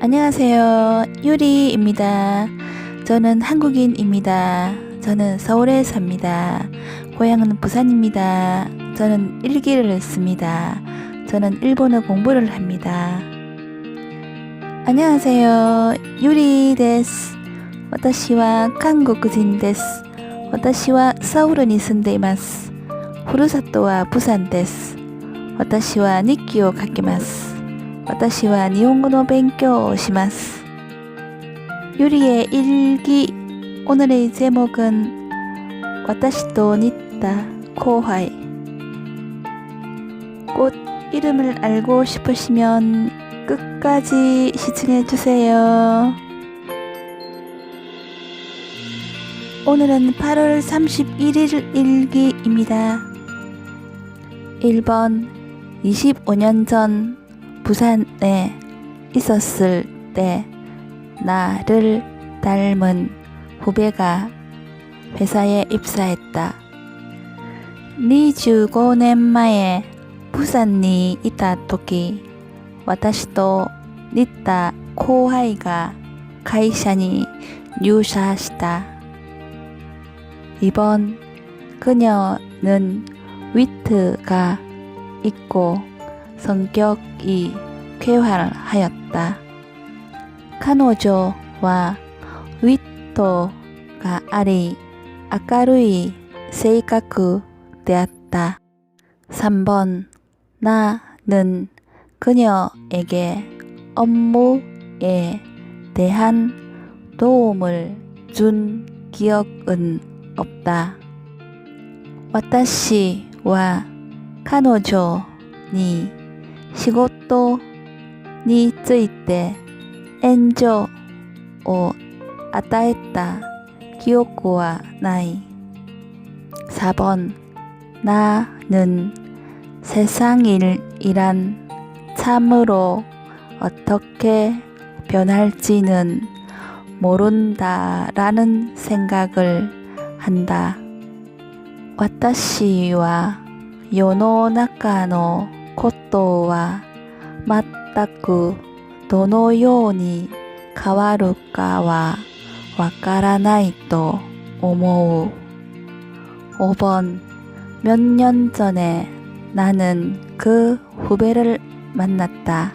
안녕하세요. 유리입니다. 저는 한국인입니다. 저는 서울에 삽니다. 고향은 부산입니다. 저는 일기를 씁니다. 저는 일본어 공부를 합니다. 안녕하세요. 유리 데스. 私は韓国人です。私はソウルに住んでいます。ふるさとはプサンです。私は日記を書きます。 私は日本語の勉強をします. 유리의 일기 오늘의 제목은 私と似た後輩꽃 이름을 알고 싶으시면 끝까지 시청해 주세요. 오늘은 8월 31일 일기입니다. 1번 25년 전 부산에 있었을 때 나를 닮은 후배가 회사에 입사했다. 25年前부산にいた時私と似た後輩が会社に入社した. 2번 그녀는 위트가 있고 성격이 쾌활하였다. 카노조와 위토가 아리 아까루이 세이카쿠 되었다. 3번 나는 그녀에게 업무에 대한 도움을 준 기억은 없다. 와타시와 카노조니 仕事について援助を与えた記憶はない. 4번 나는 세상일이란 참으로 어떻게 변할지는 모른다라는 생각을 한다. 私は世の中の ことは全くどのように変わるかはわからないと思う. 5번 몇 년 전에 나는 그 후배를 만났다.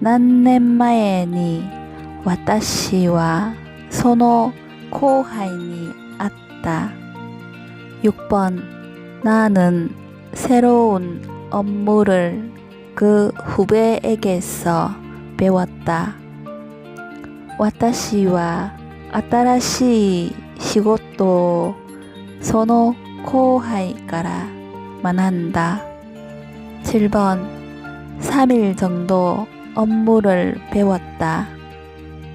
何年前に私はその後輩に会った. 6번 나는 새로운 업무를 그 후배에게서 배웠다. 와타시와 아타라시 시고토 선호 코하이가라 7번 3일 정도 업무를 배웠다.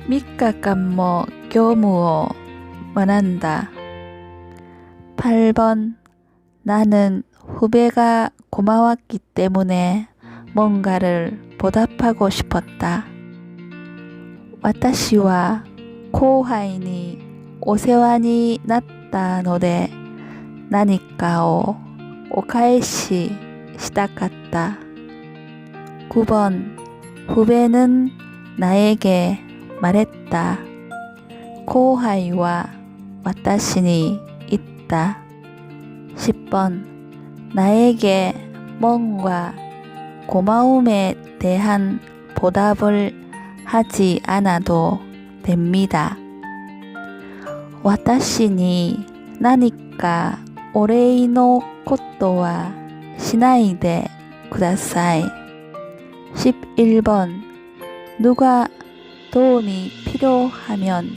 미카간모 교무어 만한다. 8번 나는 후배가 고마웠기 때문에 뭔가를 보답하고 싶었다. 私は後輩にお世話になったので何かをお返ししたかった. 9번 후배는 나에게 말했다. 後輩は私に言った. 10번 나에게 뭔가 고마움에 대한 보답을 하지 않아도 됩니다. 와타시니 나니까 오레이노 것도와 시나이데 쿠다사이 11번 누가 도움이 필요하면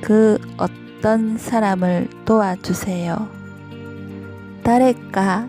그 어떤 사람을 도와주세요. 誰か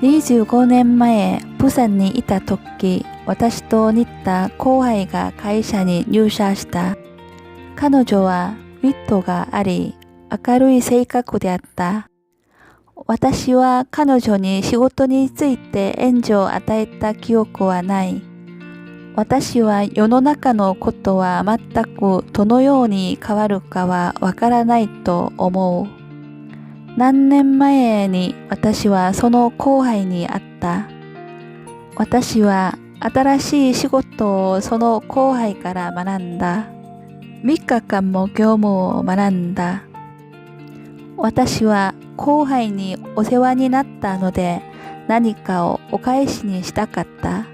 25年前、プサンにいた時、私と似た後輩が会社に入社した。彼女はウィットがあり、明るい性格であった。私は彼女に仕事について援助を与えた記憶はない。私は世の中のことは全くどのように変わるかはわからないと思う。何年前に私はその後輩に会った。私は新しい仕事をその後輩から学んだ。3日間も業務を学んだ。私は後輩にお世話になったので何かをお返しにしたかった。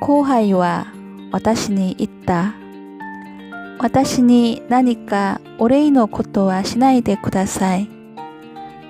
後輩は私に言った。私に何かお礼のことはしないでください。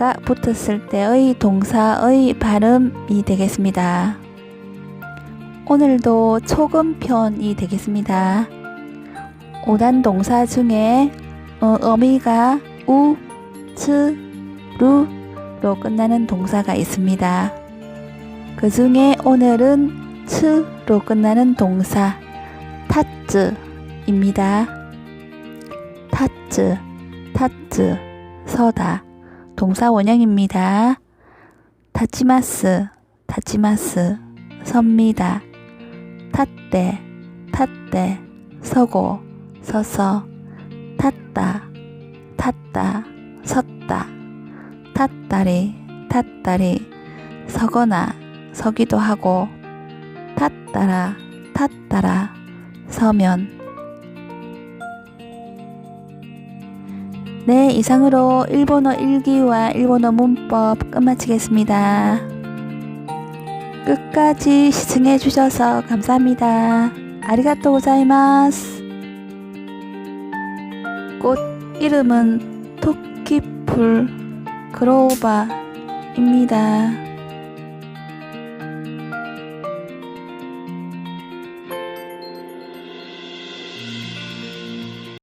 가 붙었을 때의 동사의 발음이 되겠습니다. 오늘도 초음편이 되겠습니다. 5단 동사 중에 어, 어미가 우, 츠, 루 로 끝나는 동사가 있습니다. 그 중에 오늘은 츠로 끝나는 동사 타츠입니다. 타츠, 타츠, 서다. 동사 원형입니다. 타치마스, 타치마스, 섭니다. 탔대, 탔대, 서고, 서서. 탔다, 탔다, 섰다. 탔다리, 탔다리, 서거나 서기도 하고. 탔다라, 탔다라, 서면. 네, 이상으로 일본어 일기와 일본어 문법 끝마치겠습니다. 끝까지 시청해 주셔서 감사합니다. 아리가또 고자이마스. 꽃 이름은 토끼풀 그로바입니다.